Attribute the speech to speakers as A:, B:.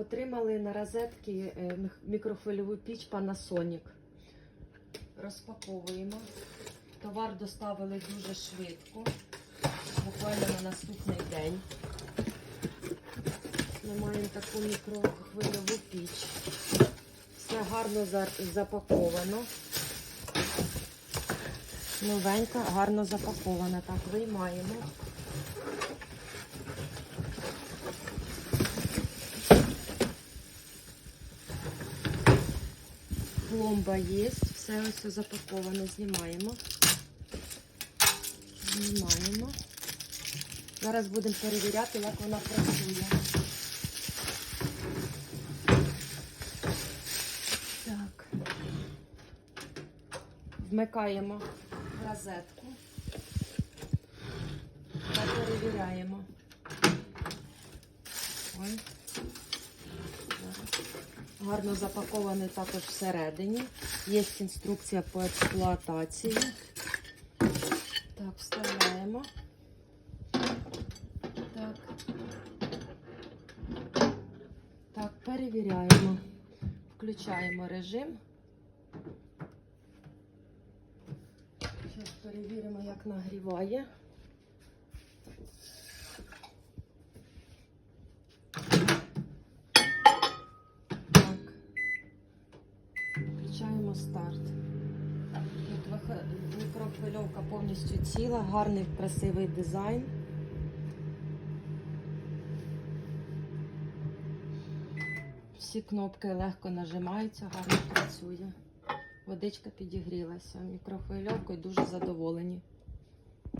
A: Отримали на розетки е, мікрохвильову піч Panasonic. Розпаковуємо. Товар доставили дуже швидко, буквально на наступний день. Ми маємо таку мікрохвильову піч. Все гарно запаковано. Новенька, гарно запакована. Так, виймаємо. Пломба є, все ось запаковано. Знімаємо. Знімаємо. Зараз будемо перевіряти, як вона працює. Так. Вмикаємо розетку та перевіряємо. Ой. Гарно запакований також всередині. Є інструкція по експлуатації. Так, вставляємо. Так. Так, перевіряємо. Включаємо режим. Зараз перевіримо, як нагріває. Так. Включаємо старт. Тут мікрохвильовка повністю ціла, гарний красивий дизайн. Всі кнопки легко нажимаються, гарно працює. Водичка підігрілася. Мікрохвильовкою дуже задоволені.